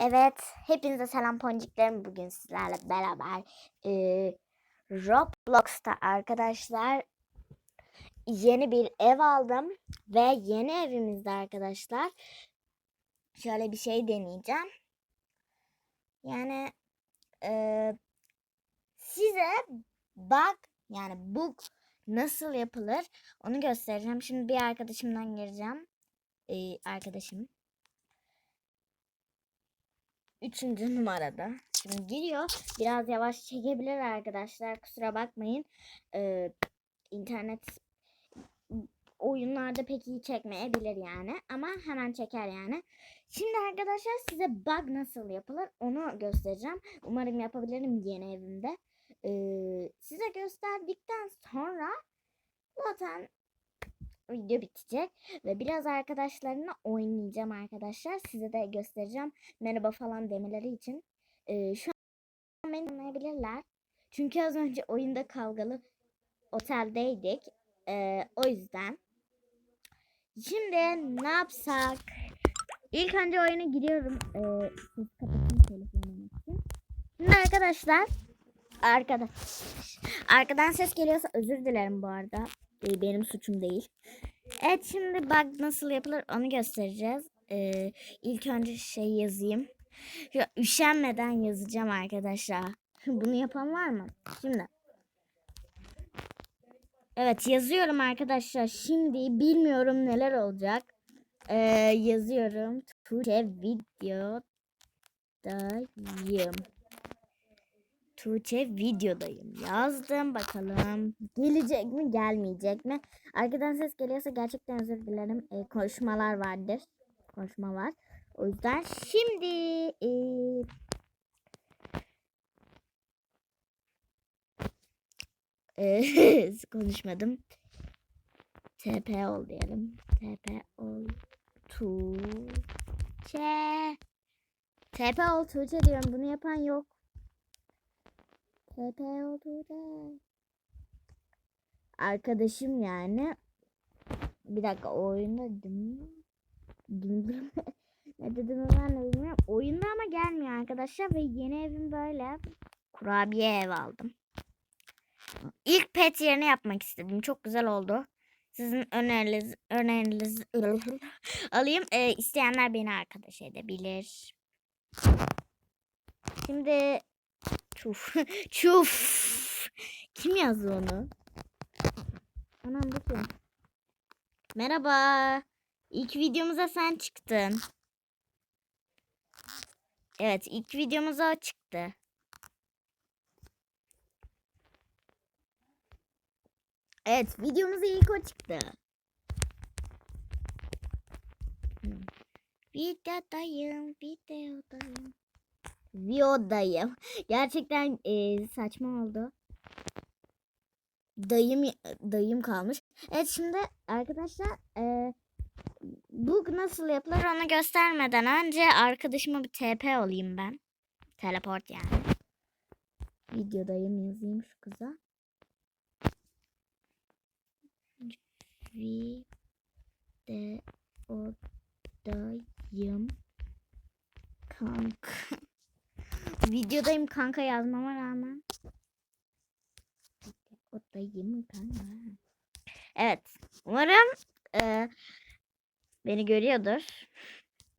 Evet, hepinize selam ponciklerim. Bugün sizlerle beraber eee, Roblox'ta arkadaşlar yeni bir ev aldım ve yeni evimizde arkadaşlar şöyle bir şey deneyeceğim. Yani eee, size bug yani bug nasıl yapılır onu göstereceğim. Şimdi bir arkadaşımdan gireceğim. Eee, arkadaşım. Üçüncü numarada. Şimdi giriyor. Biraz yavaş çekebilir arkadaşlar. Kusura bakmayın. Ee, internet oyunlarda pek iyi çekmeyebilir yani. Ama hemen çeker yani. Şimdi arkadaşlar size bug nasıl yapılır onu göstereceğim. Umarım yapabilirim yeni evimde. Ee, size gösterdikten sonra zaten video bitecek ve biraz arkadaşlarımla oynayacağım arkadaşlar. Size de göstereceğim merhaba falan demeleri için. Ee, şu an beni anlayabilirler. Çünkü az önce oyunda kavgalı oteldeydik. Ee, o yüzden. Şimdi ne yapsak? İlk önce oyuna giriyorum. Ee, arkadaşlar arkada arkadan ses geliyorsa özür dilerim bu arada. Ee, benim suçum değil. Evet şimdi bug nasıl yapılır onu göstereceğiz. Ee, ilk önce şey yazayım. Ya, üşenmeden yazacağım arkadaşlar. Bunu yapan var mı? Şimdi. Evet yazıyorum arkadaşlar. Şimdi bilmiyorum neler olacak. Ee, yazıyorum. Tuğçe videodayım. Tuğçe videodayım. Yazdım bakalım. Gelecek mi gelmeyecek mi? Arkadan ses geliyorsa gerçekten özür dilerim. Ee, konuşmalar vardır. Konuşma var. O yüzden şimdi e, e, konuşmadım. TP ol diyelim. TP ol Tuğçe. TP ol Tuğçe diyorum. Bunu yapan yok. TP ol Tuğçe. Arkadaşım yani. Bir dakika oyunda dım dım dım ne dediğimi ben de bilmiyorum. Oyunda ama gelmiyor arkadaşlar ve yeni evim böyle kurabiye ev aldım. İlk pet yerini yapmak istedim. Çok güzel oldu. Sizin öneriniz öneriniz alayım. Ee, isteyenler beni arkadaş edebilir. Şimdi çuf çuf kim yazdı onu? Anam bu? Merhaba. İlk videomuza sen çıktın. Evet ilk videomuza çıktı. Evet videomuza ilk o çıktı. Hmm. Videodayım, videodayım. Videodayım. Gerçekten e, saçma oldu. Dayım dayım kalmış. Evet şimdi arkadaşlar e, bu nasıl yapılır onu göstermeden önce arkadaşıma bir TP olayım ben. Teleport yani. Videodayım yazayım şu kıza. Videodayım kanka. Videodayım kanka yazmama rağmen. Odayım kanka. Evet. Umarım e, beni görüyordur.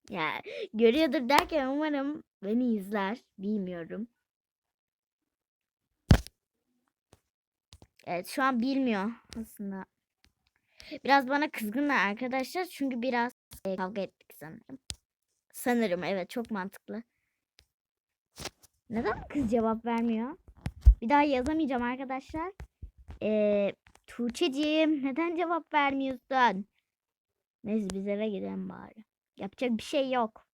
Ya görüyordur derken umarım beni izler. Bilmiyorum. Evet şu an bilmiyor aslında. Biraz bana kızgınlar arkadaşlar. Çünkü biraz e, kavga ettik sanırım. Sanırım evet çok mantıklı. Neden kız cevap vermiyor? Bir daha yazamayacağım arkadaşlar. Ee, Tuğçe'ciğim neden cevap vermiyorsun? Neyse biz eve gidelim bari. Yapacak bir şey yok.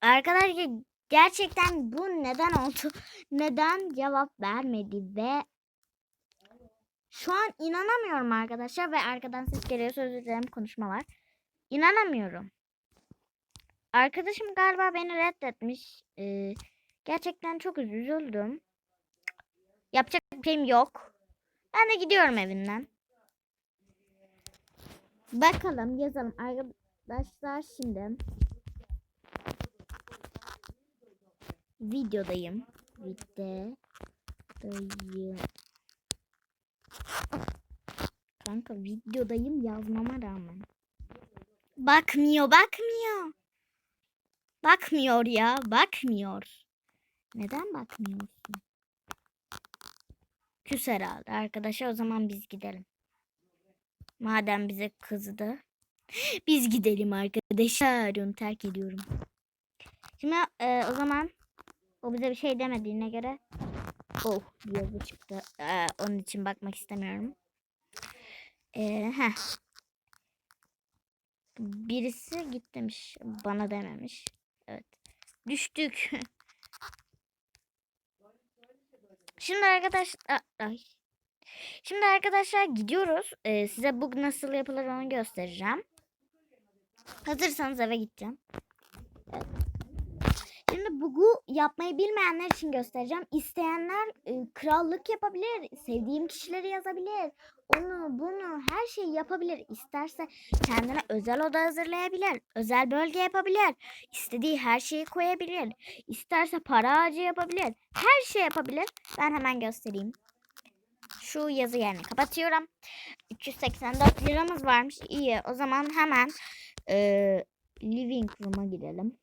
Arkadaşlar gerçekten bu neden oldu? Neden cevap vermedi ve şu an inanamıyorum arkadaşlar ve arkadan ses geliyor özür dilerim konuşma. İnanamıyorum. Arkadaşım galiba beni reddetmiş. Ee, gerçekten çok üzüldüm. Yapacak bir şeyim yok. Ben de gidiyorum evinden. Bakalım yazalım arkadaşlar şimdi. videodayım. Videodayım. Kanka videodayım yazmama rağmen. Bakmıyor, bakmıyor. Bakmıyor ya, bakmıyor. Neden bakmıyorsun? Küs herhalde arkadaşlar. O zaman biz gidelim. Madem bize kızdı. Biz gidelim arkadaşlar. Onu terk ediyorum. Şimdi e, o zaman o bize bir şey demediğine göre oh bir yazı çıktı. E, onun için bakmak istemiyorum. E, heh. Birisi git. Bana dememiş. Evet. Düştük. Şimdi arkadaşlar ay. Şimdi arkadaşlar gidiyoruz. Ee, size bug nasıl yapılır onu göstereceğim. Hazırsanız eve gideceğim. Evet. Şimdi bug'u yapmayı bilmeyenler için göstereceğim. İsteyenler e, krallık yapabilir. Sevdiğim kişileri yazabilir. Onu bunu her şeyi yapabilir. İsterse kendine özel oda hazırlayabilir. Özel bölge yapabilir. İstediği her şeyi koyabilir. İsterse para ağacı yapabilir. Her şey yapabilir. Ben hemen göstereyim. Şu yazı yerini kapatıyorum. 384 liramız varmış. İyi. O zaman hemen e, living room'a gidelim.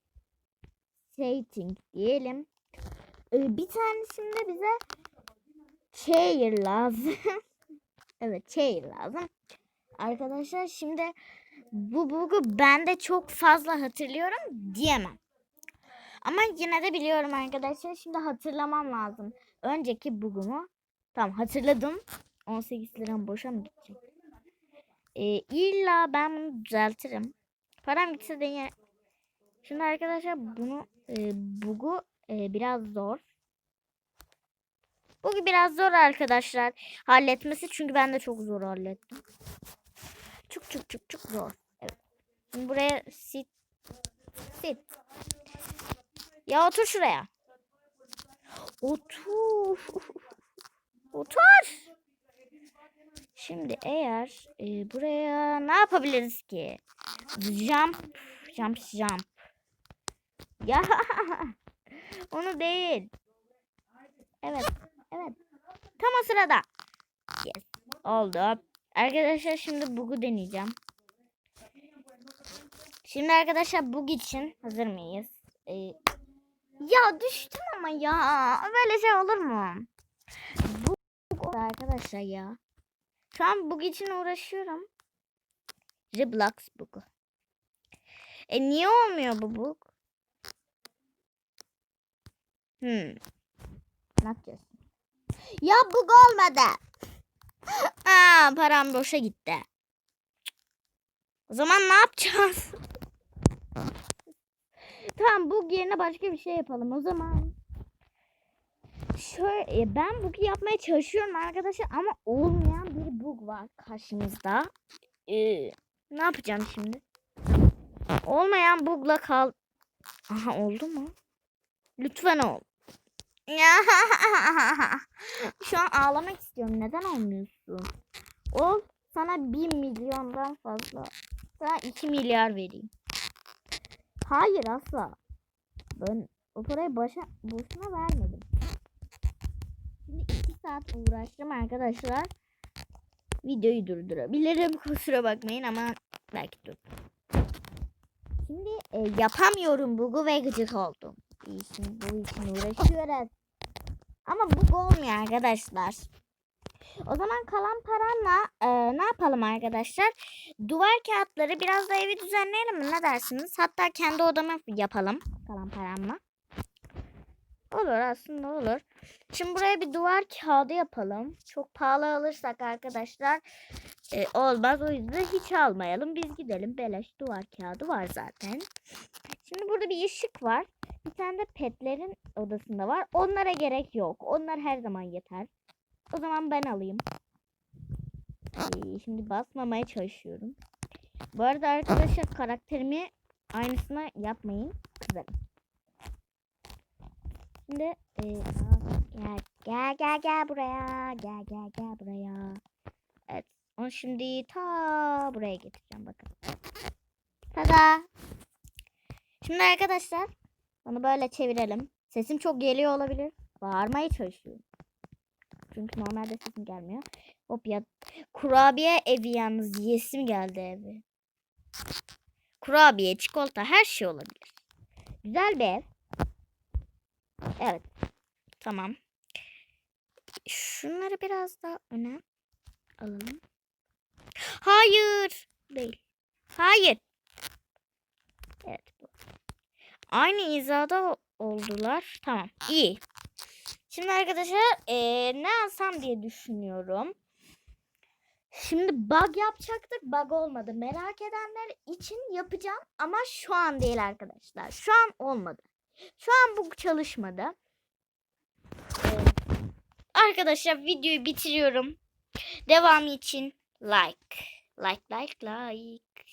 Setting diyelim. E, bir tanesinde bize chair lazım. evet chair lazım. Arkadaşlar şimdi bu bug'u ben de çok fazla hatırlıyorum diyemem. Ama yine de biliyorum arkadaşlar. Şimdi hatırlamam lazım. Önceki bug'umu. Tamam hatırladım. 18 liram boşa mı gidecek? Ee, illa ben bunu düzeltirim. Param gitse de yine... Şimdi arkadaşlar bunu e, bug'u e, biraz zor. Bug'u biraz zor arkadaşlar halletmesi. Çünkü ben de çok zor hallettim. Çok çok çok çok zor. Evet. Şimdi buraya sit sit. Ya otur şuraya. Otur. Otur. Şimdi eğer e, buraya ne yapabiliriz ki? Jump, jump, jump. Ya onu değil. Evet, evet. Tam o sırada. Yes, oldu. Arkadaşlar şimdi bug'u deneyeceğim. Şimdi arkadaşlar bug için hazır mıyız? Ee, ya düştüm ama ya. Böyle şey olur mu? Bug arkadaşlar ya. Şu an bug için uğraşıyorum. Roblox bug'u. E niye olmuyor bu bug? Hmm. Ne yapacağız? Ya bug olmadı. Aa, param boşa gitti. O zaman ne yapacağız? tamam bug yerine başka bir şey yapalım o zaman. Şöyle e, ben bug yapmaya çalışıyorum arkadaşlar ama olmayan bir bug var karşımızda. Ee, ne yapacağım şimdi? Olmayan bugla kal. Aha oldu mu? Lütfen ol. Şu an ağlamak istiyorum. Neden olmuyorsun? Ol sana bir milyondan fazla. Sana iki milyar vereyim. Hayır asla. Ben o parayı başa boşuna vermedim. Şimdi iki saat uğraştım arkadaşlar. Videoyu durdurabilirim. Kusura bakmayın ama belki dur. Şimdi e, yapamıyorum bugu ve gıcık oldum. İyi, Şimdi bu için uğraşıyoruz. Ama bu olmuyor arkadaşlar. O zaman kalan paranla e, ne yapalım arkadaşlar? Duvar kağıtları biraz da evi düzenleyelim mi? Ne dersiniz? Hatta kendi odamı yapalım kalan paramla. Olur aslında olur. Şimdi buraya bir duvar kağıdı yapalım. Çok pahalı alırsak arkadaşlar e, olmaz. O yüzden hiç almayalım. Biz gidelim. Beleş duvar kağıdı var zaten. Şimdi burada bir ışık var. Bir tane de petlerin odasında var. Onlara gerek yok. Onlar her zaman yeter. O zaman ben alayım. Şimdi basmamaya çalışıyorum. Bu arada arkadaşlar karakterimi aynısına yapmayın. Kızarım. Şimdi e, gel gel gel gel buraya. Gel gel gel buraya. Evet. Onu şimdi ta buraya getireceğim bakın. Tada. Şimdi arkadaşlar onu böyle çevirelim. Sesim çok geliyor olabilir. Bağırmaya çalışıyorum. Çünkü normalde sesim gelmiyor. Hop ya. Kurabiye evi yalnız yesim geldi evi. Kurabiye, çikolata her şey olabilir. Güzel bir ev. Evet. Tamam. Şunları biraz daha öne alalım. Hayır. Değil. Hayır. Evet. Aynı hizada oldular. Tamam. iyi. Şimdi arkadaşlar eee, ne alsam diye düşünüyorum. Şimdi bug yapacaktık. Bug olmadı. Merak edenler için yapacağım. Ama şu an değil arkadaşlar. Şu an olmadı. Şu an bu çalışmadı. Ee, arkadaşlar videoyu bitiriyorum. Devamı için like. Like like like.